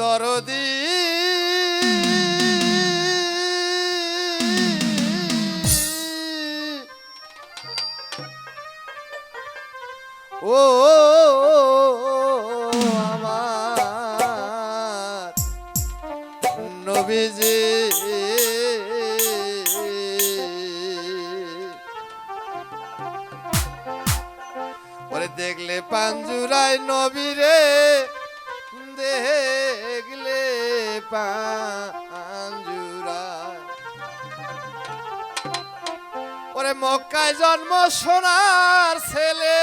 দরদি। ও আমার নবীজি। দেখলে পাঞ্জুরায় নবীরে দেখলে পাঞ্জুরায়। ওরে মক্কায় জন্ম সোনার ছেলে।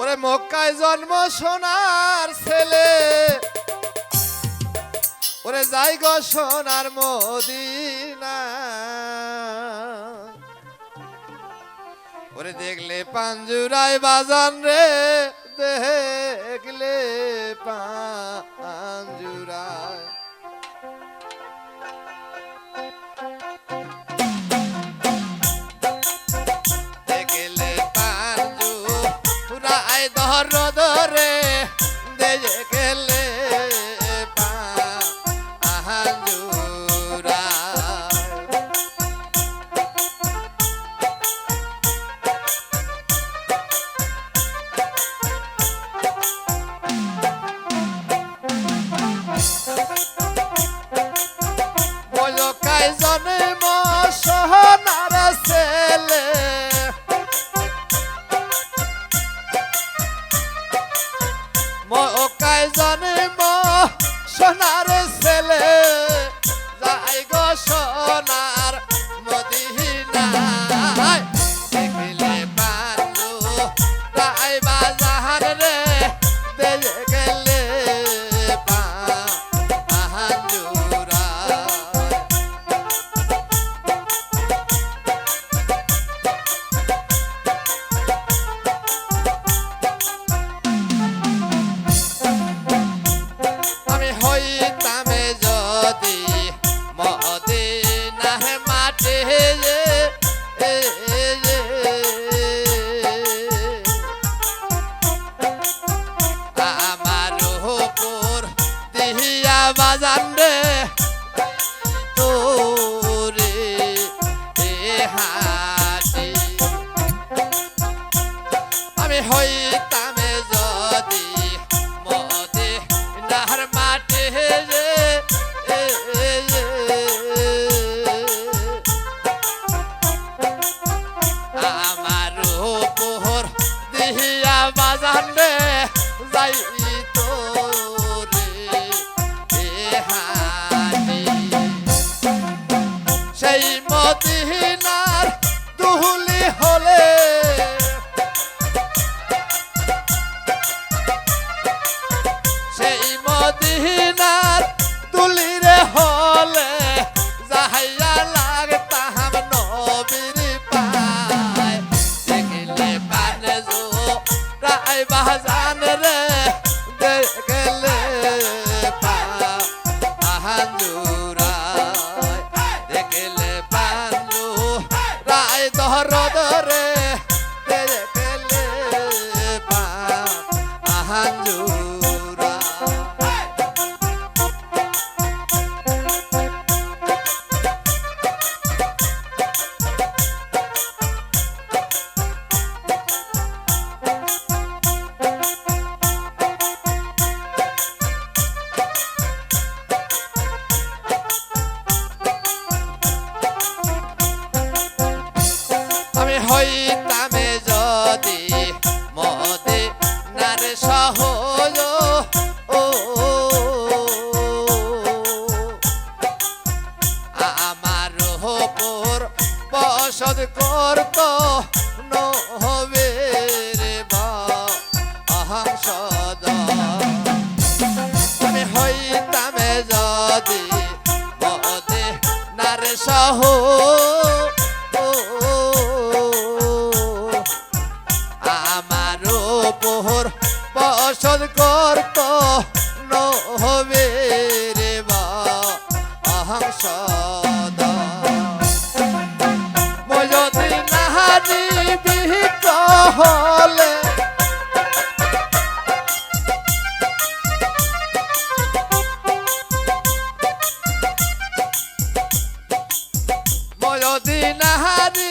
ওরে মক্কায় জন্ম সোনার ছেলে। ওরে যাই গো সোনার মদিনা। ওরে দেখলে পাঞ্জুরায় বাজান রে দেখলে পাঞ্জুরায় বাজান রে দেখলে পাহাঞ্জুরায় দেখলে পাঞ্জু রায় দহর ধরে সহজ ও, আমার উপর বসদ করত নহবে রে বা অহংসদ আমি হইতামে যদি মদে নারে সহ কাজ কর হবে রে বা আহং সদা। যদি নাহানি বিহিত হলে যদি নাহানি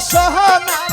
সহনা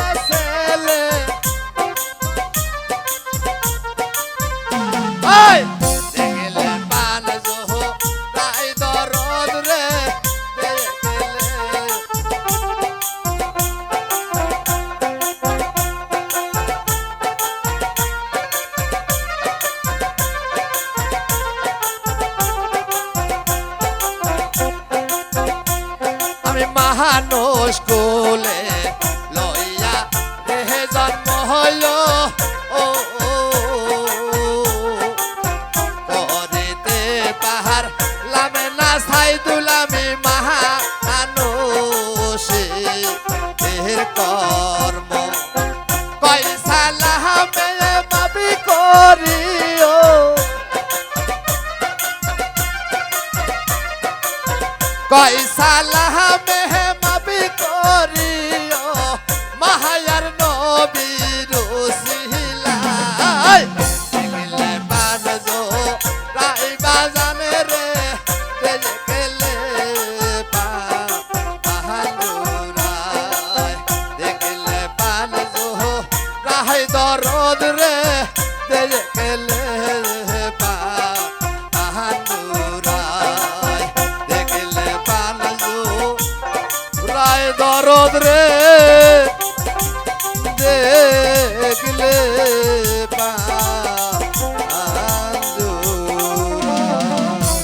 আল্লাহ মেলে মাবি করিও। কয়সা লাহা